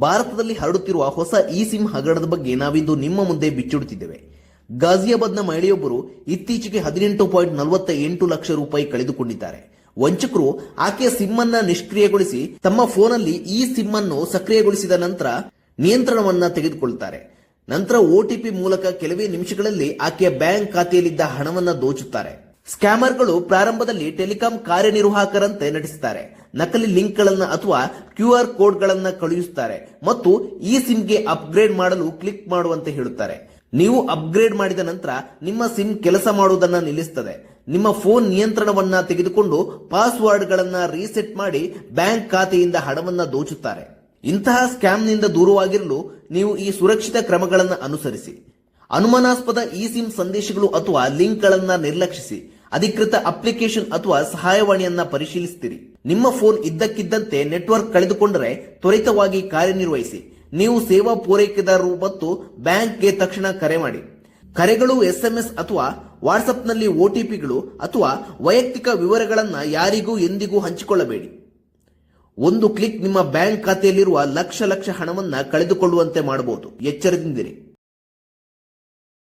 ಭಾರತದಲ್ಲಿ ಹರಡುತ್ತಿರುವ ಹೊಸ ಇ ಸಿಮ್ ಹಗರಣದ ಬಗ್ಗೆ ನಾವಿಂದು ನಿಮ್ಮ ಮುಂದೆ ಬಿಚ್ಚಿಡುತ್ತಿದ್ದೇವೆ. ಗಾಜಿಯಾಬಾದ್ನ ಮಹಿಳೆಯೊಬ್ಬರು ಇತ್ತೀಚೆಗೆ ಹದಿನೆಂಟು ಪಾಯಿಂಟ್ ನಲವತ್ತ ಎಂಟು ಲಕ್ಷ ರೂಪಾಯಿ ಕಳೆದುಕೊಂಡಿದ್ದಾರೆ. ವಂಚಕರು ಆಕೆಯ ಸಿಮ್ ಅನ್ನ ನಿಷ್ಕ್ರಿಯಗೊಳಿಸಿ ತಮ್ಮ ಫೋನಲ್ಲಿ ಈ ಸಿಮ್ ಅನ್ನು ಸಕ್ರಿಯಗೊಳಿಸಿದ ನಂತರ ನಿಯಂತ್ರಣವನ್ನ ತೆಗೆದುಕೊಳ್ಳುತ್ತಾರೆ. ನಂತರ ಒಟಿಪಿ ಮೂಲಕ ಕೆಲವೇ ನಿಮಿಷಗಳಲ್ಲಿ ಆಕೆಯ ಬ್ಯಾಂಕ್ ಖಾತೆಯಲ್ಲಿದ್ದ ಹಣವನ್ನ ದೋಚುತ್ತಾರೆ. ಸ್ಕ್ಯಾಮರ್ಗಳು ಪ್ರಾರಂಭದಲ್ಲಿ ಟೆಲಿಕಾಂ ಕಾರ್ಯನಿರ್ವಾಹಕರಂತೆ ನಟಿಸುತ್ತಾರೆ. ನಕಲಿ ಲಿಂಕ್ಗಳನ್ನ ಅಥವಾ ಕ್ಯೂ ಆರ್ ಕೋಡ್ಗಳನ್ನ ಕಳುಹಿಸುತ್ತಾರೆ ಮತ್ತು ಈ ಸಿಮ್ಗೆ ಅಪ್ಗ್ರೇಡ್ ಮಾಡಲು ಕ್ಲಿಕ್ ಮಾಡುವಂತೆ ಹೇಳುತ್ತಾರೆ. ನೀವು ಅಪ್ಗ್ರೇಡ್ ಮಾಡಿದ ನಂತರ ನಿಮ್ಮ ಸಿಮ್ ಕೆಲಸ ಮಾಡುವುದನ್ನು ನಿಲ್ಲಿಸುತ್ತದೆ. ನಿಮ್ಮ ಫೋನ್ ನಿಯಂತ್ರಣವನ್ನ ತೆಗೆದುಕೊಂಡು ಪಾಸ್ವರ್ಡ್ಗಳನ್ನು ರೀಸೆಟ್ ಮಾಡಿ ಬ್ಯಾಂಕ್ ಖಾತೆಯಿಂದ ಹಣವನ್ನ ದೋಚುತ್ತಾರೆ. ಇಂತಹ ಸ್ಕ್ಯಾಮ್ನಿಂದ ದೂರವಾಗಿರಲು ನೀವು ಈ ಸುರಕ್ಷಿತ ಕ್ರಮಗಳನ್ನು ಅನುಸರಿಸಿ. ಅನುಮಾನಾಸ್ಪದ ಇ ಸಿಮ್ ಸಂದೇಶಗಳು ಅಥವಾ ಲಿಂಕ್ಗಳನ್ನು ನಿರ್ಲಕ್ಷಿಸಿ. ಅಧಿಕೃತ ಅಪ್ಲಿಕೇಶನ್ ಅಥವಾ ಸಹಾಯವಾಣಿಯನ್ನ ಪರಿಶೀಲಿಸುತ್ತೀರಿ ನಿಮ್ಮ ಫೋನ್ ಇದ್ದಕ್ಕಿದ್ದಂತೆ ನೆಟ್ವರ್ಕ್ ಕಳೆದುಕೊಂಡರೆ ತ್ವರಿತವಾಗಿ ಕಾರ್ಯನಿರ್ವಹಿಸಿ. ನೀವು ಸೇವಾ ಪೂರೈಕೆದಾರರು ಮತ್ತು ಬ್ಯಾಂಕ್ಗೆ ತಕ್ಷಣ ಕರೆ ಮಾಡಿ. ಕರೆಗಳು, ಎಸ್ಎಂಎಸ್ ಅಥವಾ ವಾಟ್ಸ್ಆಪ್ನಲ್ಲಿ ಒಟಿಪಿಗಳು ಅಥವಾ ವೈಯಕ್ತಿಕ ವಿವರಗಳನ್ನು ಯಾರಿಗೂ ಎಂದಿಗೂ ಹಂಚಿಕೊಳ್ಳಬೇಡಿ. ಒಂದು ಕ್ಲಿಕ್ ನಿಮ್ಮ ಬ್ಯಾಂಕ್ ಖಾತೆಯಲ್ಲಿರುವ ಲಕ್ಷ ಲಕ್ಷ ಹಣವನ್ನು ಕಳೆದುಕೊಳ್ಳುವಂತೆ ಮಾಡಬಹುದು. ಎಚ್ಚರದಿಂದಿರಿ.